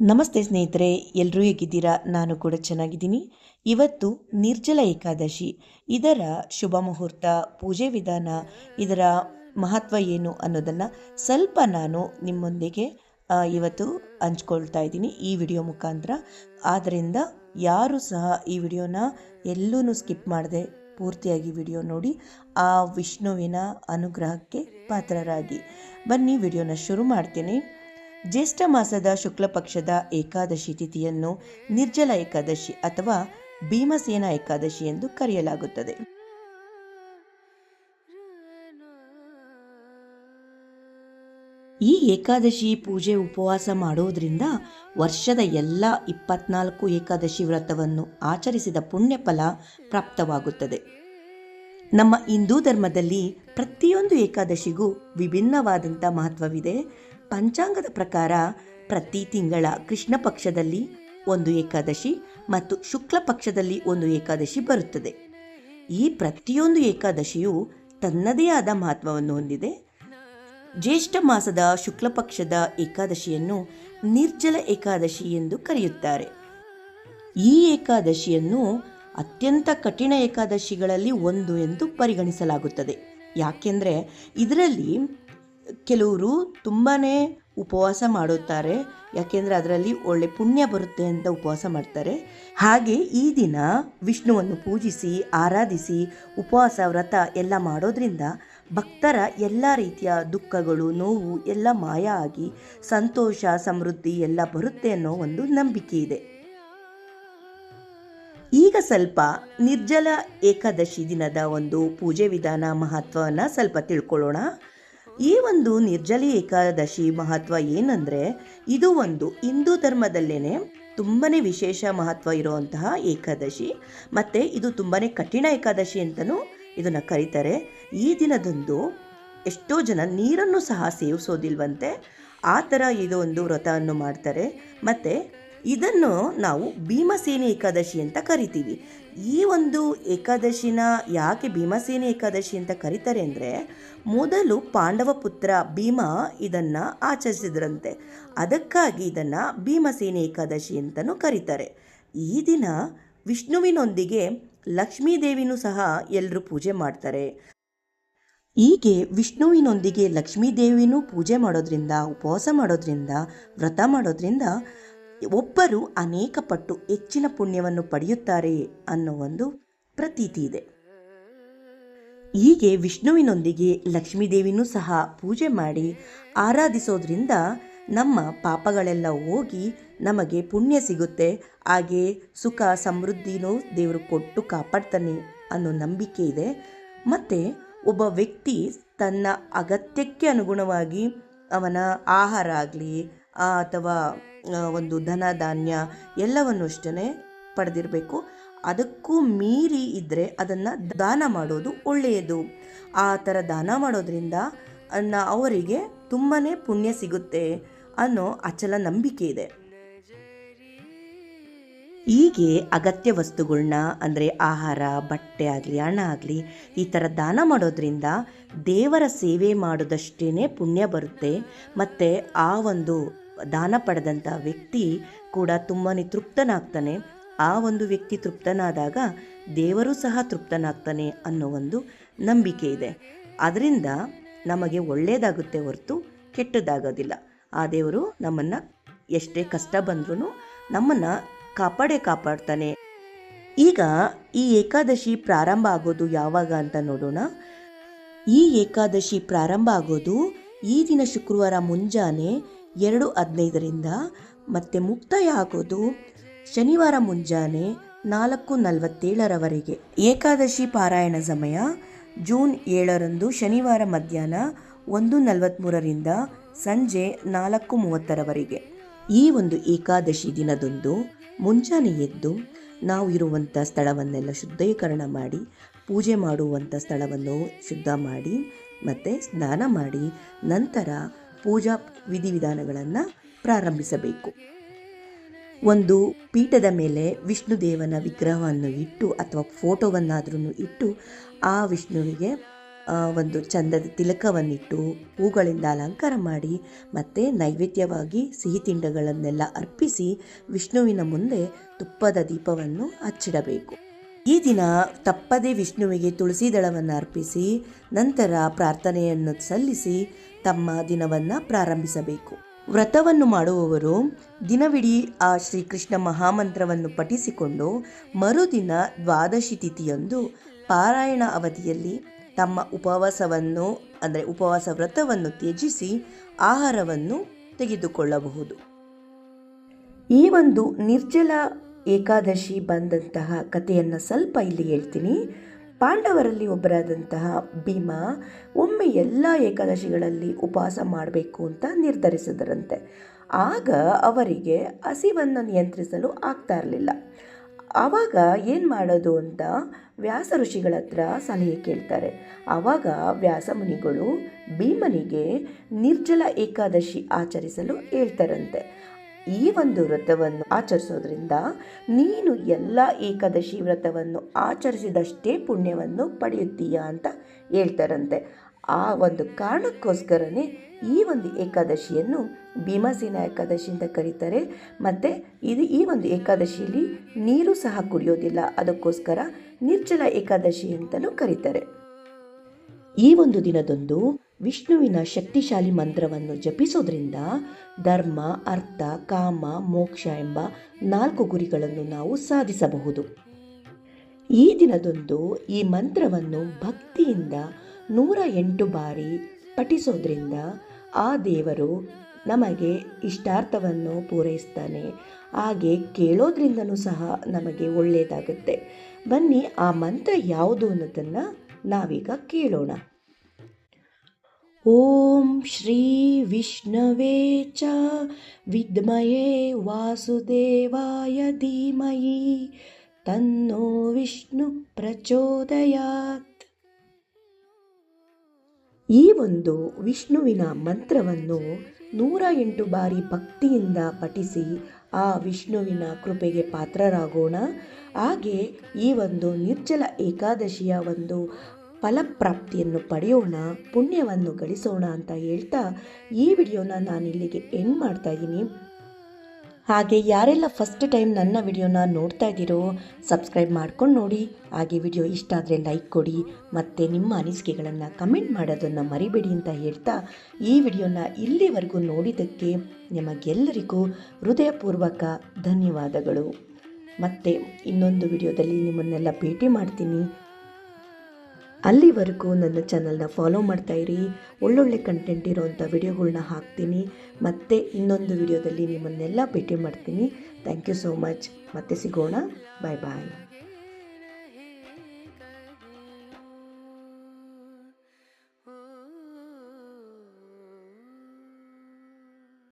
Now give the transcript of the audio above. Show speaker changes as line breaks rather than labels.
ನಮಸ್ತೆ ಸ್ನೇಹಿತರೆ ಎಲ್ಲರೂ ಹೇಗಿದ್ದೀರಾ? ನಾನು ಕೂಡ ಚೆನ್ನಾಗಿದ್ದೀನಿ. ಇವತ್ತು ನಿರ್ಜಲ ಏಕಾದಶಿ. ಇದರ ಶುಭ ಮುಹೂರ್ತ, ಪೂಜೆ ವಿಧಾನ, ಇದರ ಮಹತ್ವ ಏನು ಅನ್ನೋದನ್ನು ಸ್ವಲ್ಪ ನಾನು ನಿಮ್ಮೊಂದಿಗೆ ಇವತ್ತು ಹಂಚ್ಕೊಳ್ತಾ ಇದ್ದೀನಿ ಈ ವಿಡಿಯೋ ಮುಖಾಂತರ. ಆದ್ದರಿಂದ ಯಾರು ಸಹ ಈ ವಿಡಿಯೋನ ಎಲ್ಲೂ ಸ್ಕಿಪ್ ಮಾಡದೆ ಪೂರ್ತಿಯಾಗಿ ವಿಡಿಯೋ ನೋಡಿ, ಆ ವಿಷ್ಣುವಿನ ಅನುಗ್ರಹಕ್ಕೆ ಪಾತ್ರರಾಗಿ. ಬನ್ನಿ, ವಿಡಿಯೋನ ಶುರು ಮಾಡ್ತೀನಿ. ಜ್ಯೇಷ್ಠ ಮಾಸದ ಶುಕ್ಲ ಪಕ್ಷದ ಏಕಾದಶಿ ತಿಥಿಯನ್ನು ನಿರ್ಜಲ ಏಕಾದಶಿ ಅಥವಾ ಭೀಮಸೇನ ಏಕಾದಶಿ ಎಂದು ಕರೆಯಲಾಗುತ್ತದೆ. ಈ ಏಕಾದಶಿ ಪೂಜೆ ಉಪವಾಸ ಮಾಡುವುದರಿಂದ ವರ್ಷದ ಎಲ್ಲ ಇಪ್ಪತ್ನಾಲ್ಕು ಏಕಾದಶಿ ವ್ರತವನ್ನು ಆಚರಿಸಿದ ಪುಣ್ಯ ಫಲ ಪ್ರಾಪ್ತವಾಗುತ್ತದೆ. ನಮ್ಮ ಹಿಂದೂ ಧರ್ಮದಲ್ಲಿ ಪ್ರತಿಯೊಂದು ಏಕಾದಶಿಗೂ ವಿಭಿನ್ನವಾದಂಥ ಮಹತ್ವವಿದೆ. ಪಂಚಾಂಗದ ಪ್ರಕಾರ ಪ್ರತಿ ತಿಂಗಳ ಕೃಷ್ಣ ಪಕ್ಷದಲ್ಲಿ ಒಂದು ಏಕಾದಶಿ ಮತ್ತು ಶುಕ್ಲ ಪಕ್ಷದಲ್ಲಿ ಒಂದು ಏಕಾದಶಿ ಬರುತ್ತದೆ. ಈ ಪ್ರತಿಯೊಂದು ಏಕಾದಶಿಯು ತನ್ನದೇ ಆದ ಮಹತ್ವವನ್ನು ಹೊಂದಿದೆ. ಜ್ಯೇಷ್ಠ ಮಾಸದ ಶುಕ್ಲ ಪಕ್ಷದ ಏಕಾದಶಿಯನ್ನು ನಿರ್ಜಲ ಏಕಾದಶಿ ಎಂದು ಕರೆಯುತ್ತಾರೆ. ಈ ಏಕಾದಶಿಯನ್ನು ಅತ್ಯಂತ ಕಠಿಣ ಏಕಾದಶಿಗಳಲ್ಲಿ ಒಂದು ಎಂದು ಪರಿಗಣಿಸಲಾಗುತ್ತದೆ. ಯಾಕೆಂದರೆ ಇದರಲ್ಲಿ ಕೆಲವರು ತುಂಬಾ ಉಪವಾಸ ಮಾಡುತ್ತಾರೆ. ಯಾಕೆಂದರೆ ಅದರಲ್ಲಿ ಒಳ್ಳೆ ಪುಣ್ಯ ಬರುತ್ತೆ ಅಂತ ಉಪವಾಸ ಮಾಡ್ತಾರೆ. ಹಾಗೆ ಈ ದಿನ ವಿಷ್ಣುವನ್ನು ಪೂಜಿಸಿ, ಆರಾಧಿಸಿ, ಉಪವಾಸ, ವ್ರತ ಎಲ್ಲ ಮಾಡೋದ್ರಿಂದ ಭಕ್ತರ ಎಲ್ಲ ರೀತಿಯ ದುಃಖಗಳು, ನೋವು ಎಲ್ಲ ಮಾಯ ಆಗಿ ಸಂತೋಷ, ಸಮೃದ್ಧಿ ಎಲ್ಲ ಬರುತ್ತೆ ಅನ್ನೋ ಒಂದು ನಂಬಿಕೆ ಇದೆ. ಈಗ ಸ್ವಲ್ಪ ನಿರ್ಜಲ ಏಕಾದಶಿ ದಿನದ ಒಂದು ಪೂಜೆ ವಿಧಾನ ಮಹತ್ವವನ್ನು ಸ್ವಲ್ಪ ತಿಳ್ಕೊಳ್ಳೋಣ. ಈ ಒಂದು ನಿರ್ಜಲಿ ಏಕಾದಶಿ ಮಹತ್ವ ಏನಂದರೆ, ಇದು ಒಂದು ಹಿಂದೂ ಧರ್ಮದಲ್ಲೇ ತುಂಬಾ ವಿಶೇಷ ಮಹತ್ವ ಇರುವಂತಹ ಏಕಾದಶಿ. ಮತ್ತು ಇದು ತುಂಬಾ ಕಠಿಣ ಏಕಾದಶಿ ಅಂತಲೂ ಇದನ್ನು ಕರೀತಾರೆ. ಈ ದಿನದಂದು ಎಷ್ಟೋ ಜನ ನೀರನ್ನು ಸಹ ಸೇವಿಸೋದಿಲ್ವಂತೆ, ಆ ಥರ ಇದು ಒಂದು ವ್ರತವನ್ನು ಮಾಡ್ತಾರೆ. ಮತ್ತು ಇದನ್ನು ನಾವು ಭೀಮಸೇನೆ ಏಕಾದಶಿ ಅಂತ ಕರಿತೀವಿ. ಈ ಒಂದು ಏಕಾದಶಿನ ಯಾಕೆ ಭೀಮಸೇನೆ ಏಕಾದಶಿ ಅಂತ ಕರೀತಾರೆ ಅಂದರೆ, ಮೊದಲು ಪಾಂಡವ ಪುತ್ರ ಭೀಮ ಇದನ್ನು ಆಚರಿಸಿದ್ರಂತೆ. ಅದಕ್ಕಾಗಿ ಇದನ್ನು ಭೀಮಸೇನೆ ಏಕಾದಶಿ ಅಂತಲೂ ಕರೀತಾರೆ. ಈ ದಿನ ವಿಷ್ಣುವಿನೊಂದಿಗೆ ಲಕ್ಷ್ಮೀದೇವಿನೂ ಸಹ ಎಲ್ಲರೂ ಪೂಜೆ ಮಾಡ್ತಾರೆ. ಹೀಗೆ ವಿಷ್ಣುವಿನೊಂದಿಗೆ ಲಕ್ಷ್ಮೀದೇವಿನೂ ಪೂಜೆ ಮಾಡೋದ್ರಿಂದ, ಉಪವಾಸ ಮಾಡೋದ್ರಿಂದ, ವ್ರತ ಮಾಡೋದ್ರಿಂದ ಒಬ್ಬರು ಅನೇಕ ಪಟ್ಟು ಹೆಚ್ಚಿನ ಪುಣ್ಯವನ್ನು ಪಡೆಯುತ್ತಾರೆ ಅನ್ನೋ ಒಂದು ಪ್ರತೀತಿ ಇದೆ. ಹೀಗೆ ವಿಷ್ಣುವಿನೊಂದಿಗೆ ಲಕ್ಷ್ಮೀದೇವಿನೂ ಸಹ ಪೂಜೆ ಮಾಡಿ ಆರಾಧಿಸೋದ್ರಿಂದ ನಮ್ಮ ಪಾಪಗಳೆಲ್ಲ ಹೋಗಿ ನಮಗೆ ಪುಣ್ಯ ಸಿಗುತ್ತೆ, ಹಾಗೆ ಸುಖ ಸಮೃದ್ಧಿನೂ ದೇವರು ಕೊಟ್ಟು ಕಾಪಾಡ್ತಾನೆ ಅನ್ನೋ ನಂಬಿಕೆ ಇದೆ. ಮತ್ತು ಒಬ್ಬ ವ್ಯಕ್ತಿ ತನ್ನ ಅಗತ್ಯಕ್ಕೆ ಅನುಗುಣವಾಗಿ ಅವನ ಆಹಾರ ಆಗಲಿ ಅಥವಾ ಒಂದು ಧನ ಧಾನ್ಯ ಎಲ್ಲವನ್ನು ಅಷ್ಟೇ ಪಡೆದಿರಬೇಕು. ಅದಕ್ಕೂ ಮೀರಿ ಇದ್ದರೆ ಅದನ್ನು ದಾನ ಮಾಡೋದು ಒಳ್ಳೆಯದು. ಆ ಥರ ದಾನ ಮಾಡೋದ್ರಿಂದ ಅವರಿಗೆ ತುಂಬಾ ಪುಣ್ಯ ಸಿಗುತ್ತೆ ಅನ್ನೋ ಅಚಲ ನಂಬಿಕೆ ಇದೆ. ಹೀಗೆ ಅಗತ್ಯ ವಸ್ತುಗಳನ್ನ ಅಂದರೆ ಆಹಾರ, ಬಟ್ಟೆ ಆಗಲಿ, ಹಣ ಆಗಲಿ ಈ ಥರ ದಾನ ಮಾಡೋದ್ರಿಂದ ದೇವರ ಸೇವೆ ಮಾಡೋದಷ್ಟೇ ಪುಣ್ಯ ಬರುತ್ತೆ. ಮತ್ತು ಆ ಒಂದು ದಾನ ಪಡೆದಂಥ ವ್ಯಕ್ತಿ ಕೂಡ ತುಂಬಾ ತೃಪ್ತನಾಗ್ತಾನೆ. ಆ ಒಂದು ವ್ಯಕ್ತಿ ತೃಪ್ತನಾದಾಗ ದೇವರು ಸಹ ತೃಪ್ತನಾಗ್ತಾನೆ ಅನ್ನೋ ಒಂದು ನಂಬಿಕೆ ಇದೆ. ಅದರಿಂದ ನಮಗೆ ಒಳ್ಳೆಯದಾಗುತ್ತೆ ಹೊರತು ಕೆಟ್ಟದಾಗೋದಿಲ್ಲ. ಆ ದೇವರು ನಮ್ಮನ್ನು ಎಷ್ಟೇ ಕಷ್ಟ ಬಂದ್ರೂ ನಮ್ಮನ್ನು ಕಾಪಾಡೇ ಕಾಪಾಡ್ತಾನೆ. ಈಗ ಈ ಏಕಾದಶಿ ಪ್ರಾರಂಭ ಆಗೋದು ಯಾವಾಗ ಅಂತ ನೋಡೋಣ. ಈ ಏಕಾದಶಿ ಪ್ರಾರಂಭ ಆಗೋದು ಈ ದಿನ ಶುಕ್ರವಾರ ಮುಂಜಾನೆ ಎರಡು ಹದಿನೈದರಿಂದ ಮತ್ತೆ ಮುಕ್ತಾಯ ಆಗೋದು ಶನಿವಾರ ಮುಂಜಾನೆ ನಾಲ್ಕು ನಲವತ್ತೇಳರವರೆಗೆ. ಏಕಾದಶಿ ಪಾರಾಯಣ ಸಮಯ ಜೂನ್ ಏಳರಂದು ಶನಿವಾರ ಮಧ್ಯಾಹ್ನ ಒಂದು ನಲವತ್ತ್ಮೂರರಿಂದ ಸಂಜೆ ನಾಲ್ಕು ಮೂವತ್ತರವರೆಗೆ. ಈ ಒಂದು ಏಕಾದಶಿ ದಿನದಂದು ಮುಂಜಾನೆ ಎದ್ದು ನಾವು ಇರುವಂಥ ಸ್ಥಳವನ್ನೆಲ್ಲ ಶುದ್ಧೀಕರಣ ಮಾಡಿ, ಪೂಜೆ ಮಾಡುವಂಥ ಸ್ಥಳವನ್ನು ಶುದ್ಧ ಮಾಡಿ, ಮತ್ತು ಸ್ನಾನ ಮಾಡಿ, ನಂತರ ಪೂಜಾ ವಿಧಿವಿಧಾನಗಳನ್ನು ಪ್ರಾರಂಭಿಸಬೇಕು. ಒಂದು ಪೀಠದ ಮೇಲೆ ವಿಷ್ಣುದೇವನ ವಿಗ್ರಹವನ್ನು ಇಟ್ಟು ಅಥವಾ ಫೋಟೋವನ್ನಾದ್ರೂ ಇಟ್ಟು ಆ ವಿಷ್ಣುವಿಗೆ ಒಂದು ಚಂದದ ತಿಲಕವನ್ನಿಟ್ಟು ಹೂಗಳಿಂದ ಅಲಂಕಾರ ಮಾಡಿ ಮತ್ತು ನೈವೇದ್ಯವಾಗಿ ಸಿಹಿ ತಿಂಡಗಳನ್ನೆಲ್ಲ ಅರ್ಪಿಸಿ ವಿಷ್ಣುವಿನ ಮುಂದೆ ತುಪ್ಪದ ದೀಪವನ್ನು ಹಚ್ಚಿಡಬೇಕು. ಈ ದಿನ ತಪ್ಪದೇ ವಿಷ್ಣುವಿಗೆ ತುಳಸಿ ದಳವನ್ನು ಅರ್ಪಿಸಿ, ನಂತರ ಪ್ರಾರ್ಥನೆಯನ್ನು ಸಲ್ಲಿಸಿ ತಮ್ಮ ದಿನವನ್ನು ಪ್ರಾರಂಭಿಸಬೇಕು. ವ್ರತವನ್ನು ಮಾಡುವವರು ದಿನವಿಡೀ ಆ ಶ್ರೀಕೃಷ್ಣ ಮಹಾಮಂತ್ರವನ್ನು ಪಠಿಸಿಕೊಂಡು ಮರುದಿನ ದ್ವಾದಶಿ ತಿಥಿಯಂದು ಪಾರಾಯಣ ಅವಧಿಯಲ್ಲಿ ತಮ್ಮ ಉಪವಾಸವನ್ನು, ಅಂದರೆ ಉಪವಾಸ ವ್ರತವನ್ನು ತ್ಯಜಿಸಿ ಆಹಾರವನ್ನು ತೆಗೆದುಕೊಳ್ಳಬಹುದು. ಈ ಒಂದು ನಿರ್ಜಲ ಏಕಾದಶಿ ಬಂದಂತಹ ಕಥೆಯನ್ನು ಸ್ವಲ್ಪ ಇಲ್ಲಿ ಹೇಳ್ತೀನಿ. ಪಾಂಡವರಲ್ಲಿ ಒಬ್ಬರಾದಂತಹ ಭೀಮ ಒಮ್ಮೆ ಎಲ್ಲ ಏಕಾದಶಿಗಳಲ್ಲಿ ಉಪವಾಸ ಮಾಡಬೇಕು ಅಂತ ನಿರ್ಧರಿಸಿದರಂತೆ. ಆಗ ಅವರಿಗೆ ಹಸಿವನ್ನು ನಿಯಂತ್ರಿಸಲು ಆಗ್ತಾ ಇರಲಿಲ್ಲ. ಆವಾಗ ಏನು ಮಾಡೋದು ಅಂತ ವ್ಯಾಸ ಋಷಿಗಳ ಹತ್ರ ಸಲಹೆ ಕೇಳ್ತಾರೆ. ಆವಾಗ ವ್ಯಾಸ ಮುನಿಗಳು ಭೀಮನಿಗೆ ನಿರ್ಜಲ ಏಕಾದಶಿ ಆಚರಿಸಲು ಹೇಳ್ತಾರಂತೆ. ಈ ಒಂದು ವ್ರತವನ್ನು ಆಚರಿಸೋದ್ರಿಂದ ನೀನು ಎಲ್ಲ ಏಕಾದಶಿ ವ್ರತವನ್ನು ಆಚರಿಸಿದಷ್ಟೇ ಪುಣ್ಯವನ್ನು ಪಡೆಯುತ್ತೀಯಾ ಅಂತ ಹೇಳ್ತಾರಂತೆ. ಆ ಒಂದು ಕಾರಣಕ್ಕೋಸ್ಕರನೇ ಈ ಒಂದು ಏಕಾದಶಿಯನ್ನು ಭೀಮಸೇನ ಏಕಾದಶಿ ಅಂತ ಕರೀತಾರೆ. ಮತ್ತು ಇದು ಈ ಒಂದು ಏಕಾದಶಿಯಲ್ಲಿ ನೀರು ಸಹ ಕುಡಿಯೋದಿಲ್ಲ. ಅದಕ್ಕೋಸ್ಕರ ನಿರ್ಜಲ ಏಕಾದಶಿ ಅಂತಲೂ ಕರೀತಾರೆ. ಈ ಒಂದು ದಿನದಂದು ವಿಷ್ಣುವಿನ ಶಕ್ತಿಶಾಲಿ ಮಂತ್ರವನ್ನು ಜಪಿಸೋದ್ರಿಂದ ಧರ್ಮ, ಅರ್ಥ, ಕಾಮ, ಮೋಕ್ಷ ಎಂಬ ನಾಲ್ಕು ಗುರಿಗಳನ್ನು ನಾವು ಸಾಧಿಸಬಹುದು. ಈ ದಿನದಂದು ಈ ಮಂತ್ರವನ್ನು ಭಕ್ತಿಯಿಂದ ನೂರ ಎಂಟು ಬಾರಿ ಪಠಿಸೋದ್ರಿಂದ ಆ ದೇವರು ನಮಗೆ ಇಷ್ಟಾರ್ಥವನ್ನು ಪೂರೈಸ್ತಾನೆ. ಹಾಗೆ ಕೇಳೋದ್ರಿಂದನೂ ಸಹ ನಮಗೆ ಒಳ್ಳೆಯದಾಗುತ್ತೆ ಬನ್ನಿ ಆ ಮಂತ್ರ ಯಾವುದು ಅನ್ನೋದನ್ನು ನಾವೀಗ ಕೇಳೋಣ. ಓಂ ಶ್ರೀ ವಿಷ್ಣವೇ ಚ ವಿದ್ಮಯೇ ವಾಸುದೇವಾಯ ಧೀಮಯಿ ತನ್ನೋ ವಿಷ್ಣು ಪ್ರಚೋದಯಾತ್ ಈ ಒಂದು ವಿಷ್ಣುವಿನ ಮಂತ್ರವನ್ನು ನೂರ ಎಂಟು ಬಾರಿ ಭಕ್ತಿಯಿಂದ ಪಠಿಸಿ ಆ ವಿಷ್ಣುವಿನ ಕೃಪೆಗೆ ಪಾತ್ರರಾಗೋಣ. ಹಾಗೆ ಈ ಒಂದು ನಿರ್ಜಲ ಏಕಾದಶಿಯ ಒಂದು ಫಲಪ್ರಾಪ್ತಿಯನ್ನು ಪಡೆಯೋಣ, ಪುಣ್ಯವನ್ನು ಗಳಿಸೋಣ ಅಂತ ಹೇಳ್ತಾ ಈ ವಿಡಿಯೋನ ನಾನು ಇಲ್ಲಿಗೆ ಎಂಡ್ ಮಾಡ್ತಾ ಇದ್ದೀನಿ. ಹಾಗೆ ಯಾರೆಲ್ಲ ಫಸ್ಟ್ ಟೈಮ್ ನನ್ನ ವಿಡಿಯೋನ ನೋಡ್ತಾ ಇದ್ದೀರೋ ಸಬ್ಸ್ಕ್ರೈಬ್ ಮಾಡ್ಕೊಂಡು ನೋಡಿ. ಹಾಗೆ ವಿಡಿಯೋ ಇಷ್ಟ ಆದರೆ ಲೈಕ್ ಕೊಡಿ, ಮತ್ತು ನಿಮ್ಮ ಅನಿಸಿಕೆಗಳನ್ನು ಕಮೆಂಟ್ ಮಾಡೋದನ್ನು ಮರಿಬೇಡಿ ಅಂತ ಹೇಳ್ತಾ ಈ ವಿಡಿಯೋನ ಇಲ್ಲಿವರೆಗೂ ನೋಡಿದ್ದಕ್ಕೆ ನಿಮಗೆಲ್ಲರಿಗೂ ಹೃದಯಪೂರ್ವಕ ಧನ್ಯವಾದಗಳು. ಮತ್ತು ಇನ್ನೊಂದು ವಿಡಿಯೋದಲ್ಲಿ ನಿಮ್ಮನ್ನೆಲ್ಲ ಭೇಟಿ ಮಾಡ್ತೀನಿ. ಅಲ್ಲಿವರೆಗೂ ನನ್ನ ಚಾನಲ್ನ ಫಾಲೋ ಮಾಡ್ತಾ ಇರಿ. ಒಳ್ಳೊಳ್ಳೆ ಕಂಟೆಂಟ್ ಇರೋವಂಥ ವಿಡಿಯೋಗಳನ್ನ ಹಾಕ್ತೀನಿ. ಮತ್ತು ಇನ್ನೊಂದು ವಿಡಿಯೋದಲ್ಲಿ ನಿಮ್ಮನ್ನೆಲ್ಲ ಭೇಟಿ ಮಾಡ್ತೀನಿ. ಥ್ಯಾಂಕ್ ಯು ಸೋ ಮಚ್ ಮತ್ತೆ ಸಿಗೋಣ. ಬಾಯ್ ಬಾಯ್